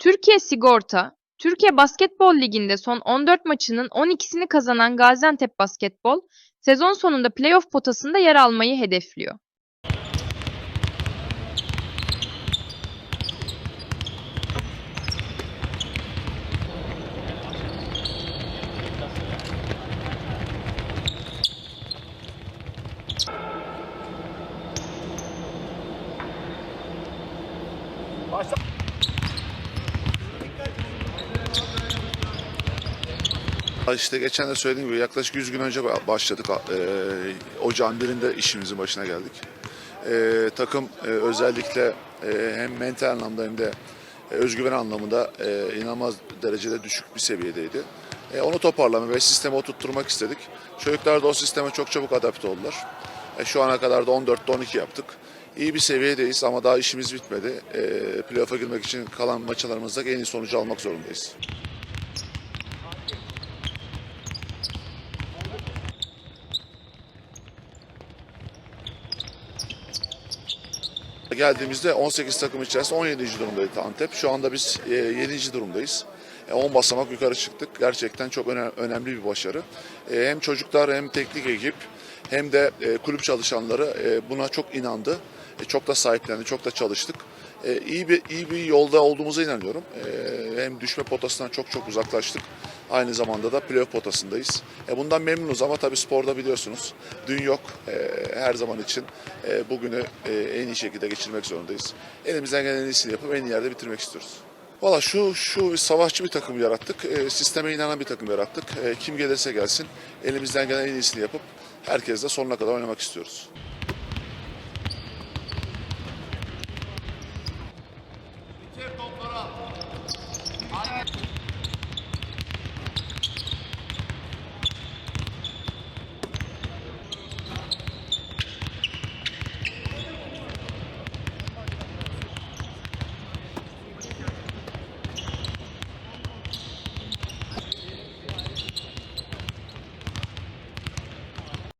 Türkiye Sigorta, Türkiye Basketbol Ligi'nde son 14 maçının 12'sini kazanan Gaziantep Basketbol, sezon sonunda playoff potasında yer almayı hedefliyor. İşte geçen de söylediğim gibi yaklaşık 100 gün önce başladık. Ee, ocağın birinde işimizin başına geldik. Ee, takım e, özellikle e, hem mental anlamda hem de e, özgüven anlamında e, inanılmaz derecede düşük bir seviyedeydi. E, onu toparlama ve sisteme oturtturmak istedik. Çocuklar da o sisteme çok çabuk adapte oldular. E, şu ana kadar da 14'te 12 yaptık. İyi bir seviyedeyiz ama daha işimiz bitmedi. E, playoff'a girmek için kalan maçlarımızda en iyi sonucu almak zorundayız. Geldiğimizde 18 takım içerisinde 17. durumdaydı Antep. Şu anda biz e, 7. durumdayız. E, 10 basamak yukarı çıktık. Gerçekten çok öne- önemli bir başarı. E, hem çocuklar hem teknik ekip hem de e, kulüp çalışanları e, buna çok inandı. E, çok da sahiplendi, çok da çalıştık. E, iyi bir iyi bir yolda olduğumuza inanıyorum. E, hem düşme potasından çok çok uzaklaştık. Aynı zamanda da playoff potasındayız. E, bundan memnunuz ama tabii sporda biliyorsunuz dün yok. E, her zaman için e, bugünü e, en iyi şekilde geçirmek zorundayız. Elimizden gelen en iyisini yapıp en iyi yerde bitirmek istiyoruz. Valla şu şu savaşçı bir takım yarattık. E, sisteme inanan bir takım yarattık. E, kim gelirse gelsin elimizden gelen en iyisini yapıp herkesle sonuna kadar oynamak istiyoruz.